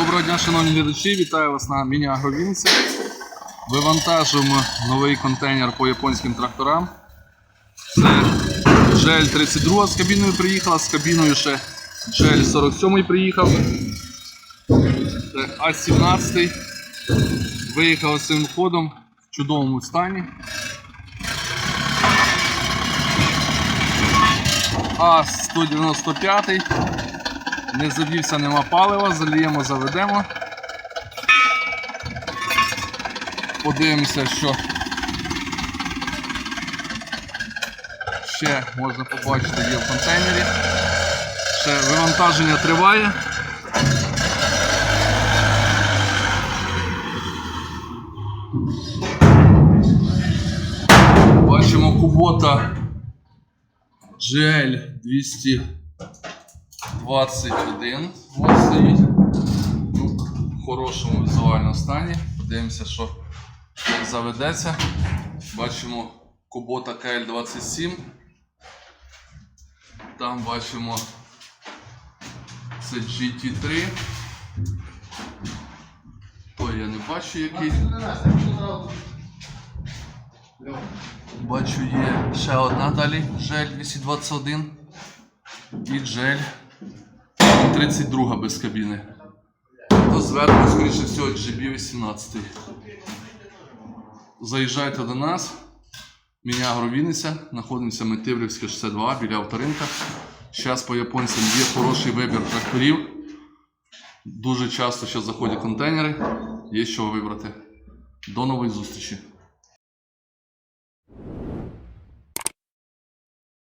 Доброго дня, шановні глядачі, вітаю вас на міні-агровінці. Вивантажуємо новий контейнер по японським тракторам. Це GL 32 з кабіною приїхала, з кабіною ще GL 47 приїхав. Це А17. Виїхав цим ходом в чудовому стані. А195. Не завівся, нема палива, заліємо, заведемо. Подивимося, що ще можна побачити є в контейнері. Ще вивантаження триває. Бачимо кубота GL 221. Ось стоїть. Ну, в хорошому візуальному стані. Дивимося, що заведеться. Бачимо кубота КЛ27. Там бачимо це GT3. Той я не бачу який. Бачу, є ще одна далі GL 221 і GL 32 без кабіни. То зверху, скоріше всього, GB18. Заїжджайте до нас. Мене Агровіниця, знаходимося ми Тиврівське 62 біля авторинка. Зараз по японцям є хороший вибір тракторів. Дуже часто ще заходять контейнери. Є що вибрати. До нової зустрічі!